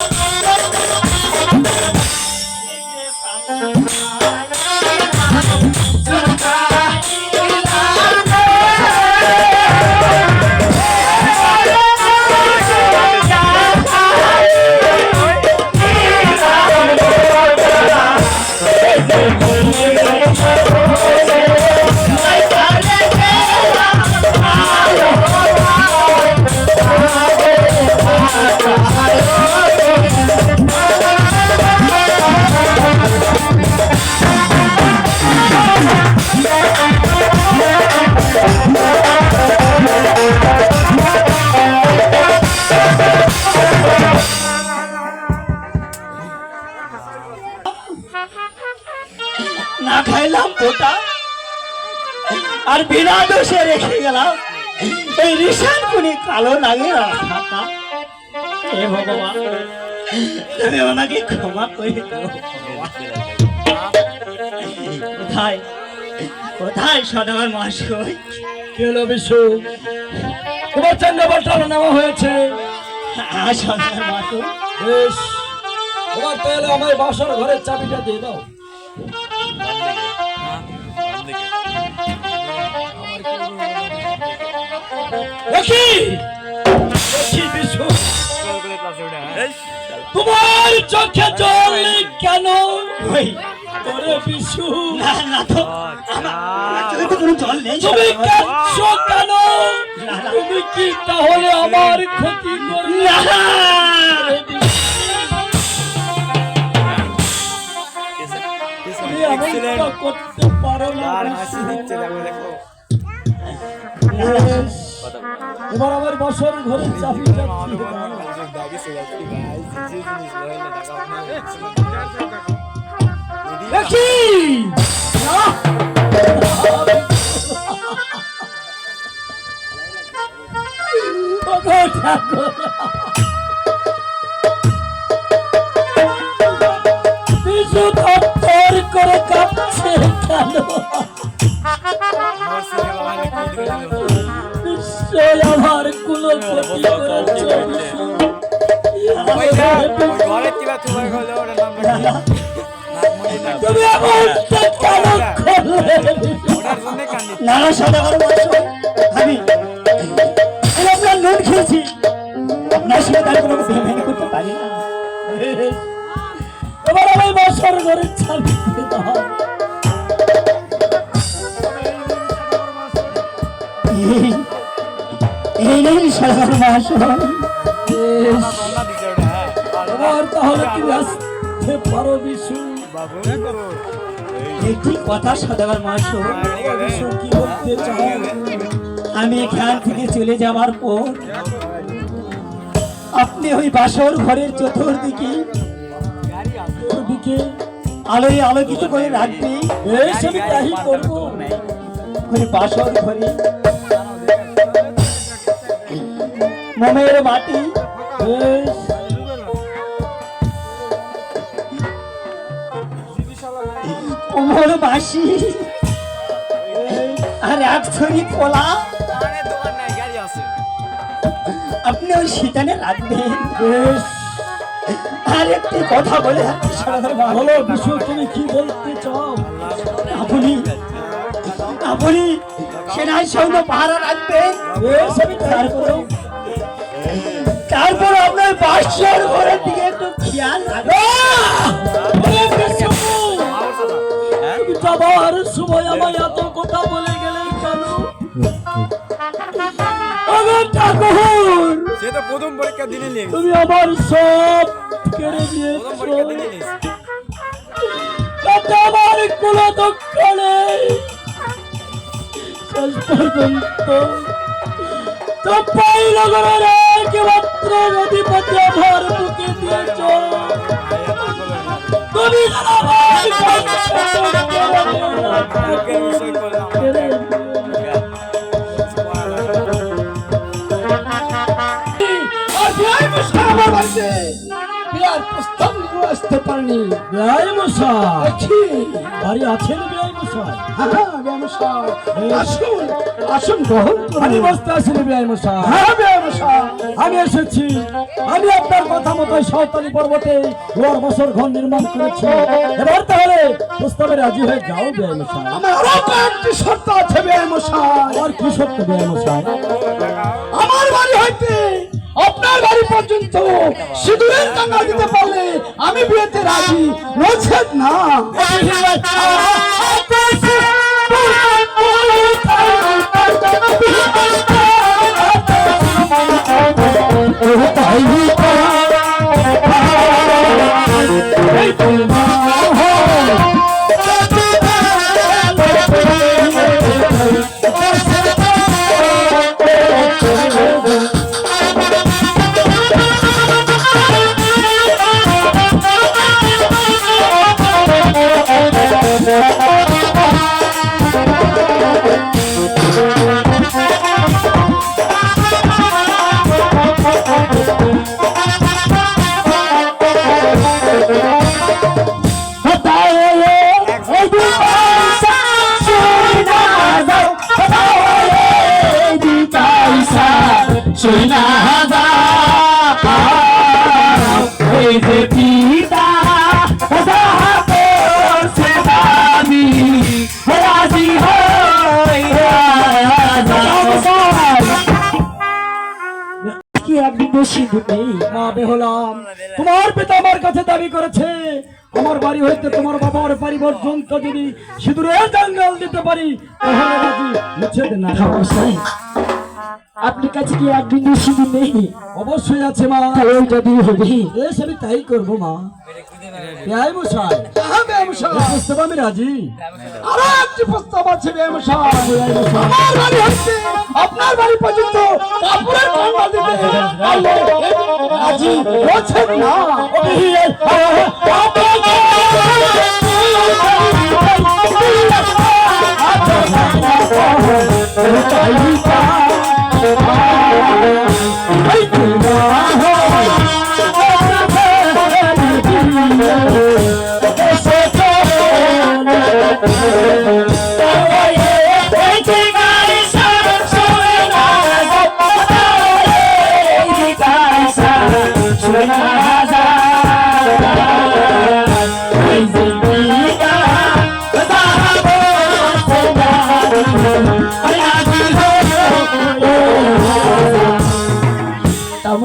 Yeah. না খাইলাম পোটা। আর বিনা দোষে রেখে গেলাম। এই রিসান কুনি কালো নাগের হে ভগবান তুমি ওনাকে ক্ষমা করে দাও কোথায়? কোথায় সদর মহাশয়? কি হলো বিশু? তোমার চন্দ্র বসানো নেওয়া হয়েছে? হ্যাঁ সদর মহাশয়। বেশ তোমার তাহলে আমার বাসর ঘরের চাবিটা দিয়ে দাও। তোমার চোখে জল কেন? বিশু না না তুমি কাঁদছো কি তাহলে আমার ক্ষতি না। পারো না বিশু। বেশ, এবার আমার বছর ঘরে চাবিটা দিয়ে দেখি তুমি এমনটা কেন করলে বিশু? না না সদাগর মহাশয় আমি আমি আপনার নুন খেয়েছি। আপনার তার কোনো ভেবে করতে পারি না। এবার আমি বছর ঘরে চাবি এই এই নেই সদাগর মহাশয় তাহলে তুমি আসতে পারো বিশু। একটি কথা সদাগর মহাশয় বিশু কি বলতে চাও? আমি এখান থেকে চলে যাওয়ার পর আপনি ওই বাসর ঘরের চতুর্দিকে ওদিকে আলোয় আলোকিত করে রাখবে। বেশ আমি তাই করব। ওই বাসর ঘরে মোমের মাটি। বেশ। কোমর বাঁশি আর এক ছড়ি কলা আপনি ওই শীতানে রাখবেন। আর একটি কথা বলে বলো বিশু তুমি কি বলতে চাও? আপনি আপনি সেনাই সৈন্য পাহারা রাখবেন। তারপর আপনার বাসর ঘরের দিকে একটু খেয়াল রাখবেন। যাবার সময় আমায় এত কথা বলে গেলে কেন? আমার ঠাকুর সে প্রথম পরীক্ষা দিনে নিয়ে তুমি আমার সব কেড়ে প্রথম পরীক্ষা দিনে নিয়েছো আমার কোনো দুঃখ নেই। শেষ পর্যন্ত চপ্পাই নগরের একমাত্র নদীপতি আমার দিয়েছ। তুমি যেন আমার বুকে প্রস্তাব নিয়ে আসতে পারেনি। বিয়াই মশাই। বাড়ি আছেন বিয়াই মশাই। হ্যাঁ ব্যবসায় আসুন আসুন। গ্রহণ আমি বসতে আসিনি বিআই মশাই। হ্যাঁ ব্যবসায় আমি এসেছি। আমি আপনার কথা মতো সাঁওতালি পর্বতে ওর বছর ঘর নির্মাণ করেছি। এবার তাহলে প্রস্তাবে রাজি হয়ে যাও বিআই মশাই। আমার আরও কয়েকটি শর্ত আছে ব্যবসায় আর কি সত্য বিআই মশাই? আমার বাড়ি হইতে আপনার বাড়ি পর্যন্ত সিঁদুরের টাঙ্গা দিতে পারলে আমি বিয়েতে রাজি। নচেত না। কি তোমার পিতা আমার কাছে দাবি করেছে আমার বাড়ি হইতে তোমার বাবার পরিবর্তনকে যদি সিঁদুরের জঙ্গল দিতে পারি তাহলে রাজি আপনার কাছে কি এক বিন্দু সিঁদুর নেই? অবশ্যই আছে মা। তাহলে যদি হবে। বেশ আমি তাই করব মা। মশাই? হ্যাঁ আমি রাজি। আরও একটি প্রস্তাব আছে ব্যবসায় আমার বাড়ি হচ্ছে। আপনার বাড়ি পর্যন্ত কাপড়ের টাঙ্গা দিতে রাজি নচেত না?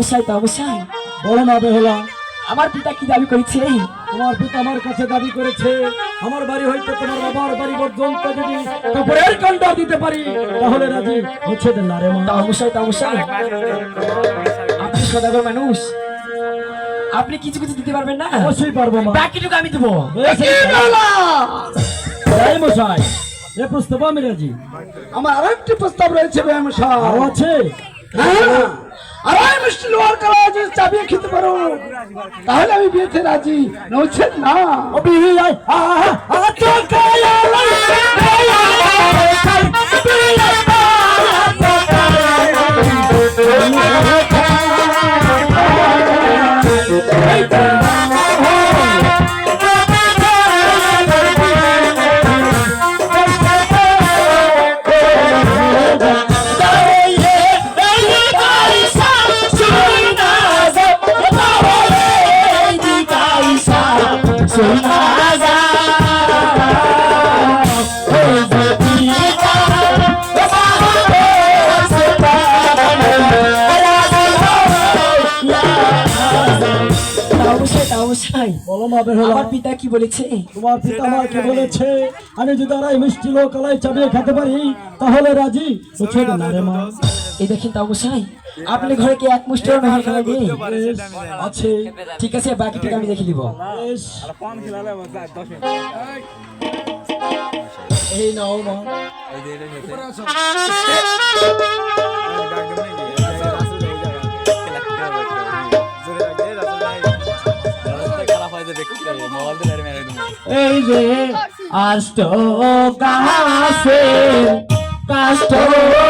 তামসাই তামসাই বলো না বেহলা আমার পিতা কি দাবি করেছে? তোমার পিতা আমার কাছে দাবি করেছে আমার বাড়ি হইতে তোমার বাবার বাড়ি পর্যন্ত যদি কাপড়ের কান্ডা দিতে পারি তাহলে রাজি হচ্ছে না রে মা। তামসাই তামসাই আপনি সদাগর মানুষ। আপনি কিছু কিছু দিতে পারবেন না? অবশ্যই পারব মা। বাকিটুকু আমি দেবো। বেশ, মশাই এ প্রস্তাব আমি রাজি। আমার আরও একটি প্রস্তাব রয়েছে ব্যবসায় আরও আছে? হ্যাঁ। আড়াই মিষ্টি লোয়ার কালা যদি চাবিয়ে খেতে পারো তাহলে আমি বিয়েতে রাজি নৌছেন না আমার পিতা কি বলেছে তোমার পিতা আমাকে বলেছে আমি যদি আড়াই মিষ্টি লোকালাই চাবিয়ে খেতে পারি তাহলে রাজি হচ্ছে না রে মা এই দেখেন তামসাই আপনি ঘরে কি এক মুষ্টিও নহর খেলা আছে ঠিক আছে বাকিটুকু আমি দেখে দিব। এই নাও মা এই যে এটা খেতে। আমি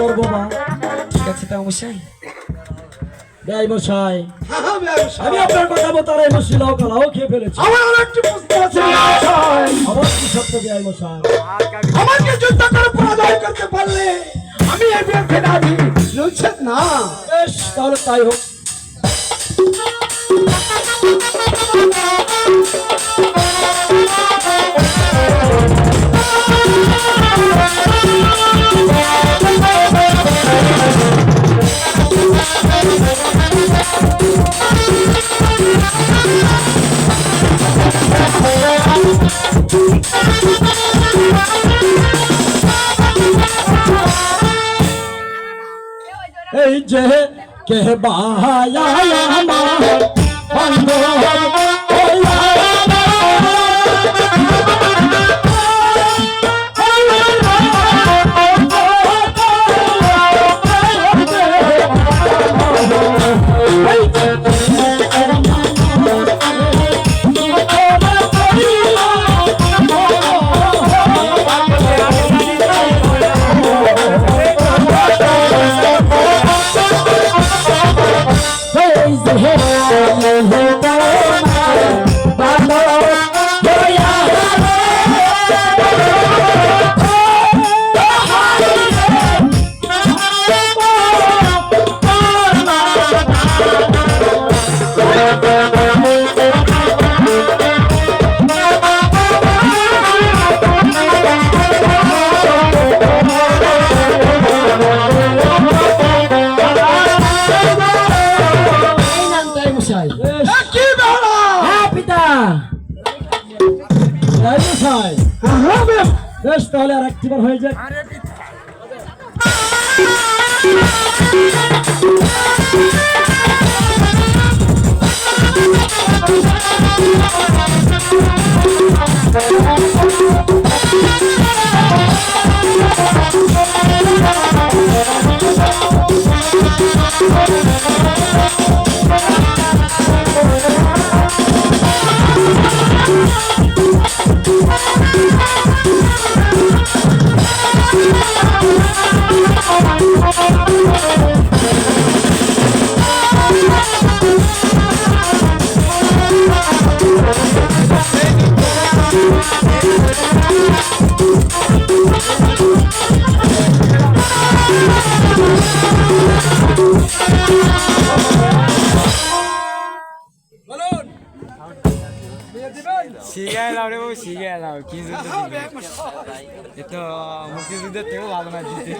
করব মা। ঠিক আছে তা অবশ্যই বেআই মশাই। আমি আপনার কথা মতো আর কালাও খেয়ে ফেলেছি। আমার আর একটি প্রশ্ন আছে আমার কি সত্য বেআই মশাই? আমাকে যুদ্ধ করে পরাজয় করতে পারলে আমি এই বিয়ে না। বেশ তাহলে তাই হোক। কে বাহায়া আমার বেশ তাহলে আর একটিবার হয়ে যাক। শিখে শিখে এলাম কি যুদ্ধ দিবে এ তো মুক্তিযুদ্ধের থেকেও ভালো না জিতে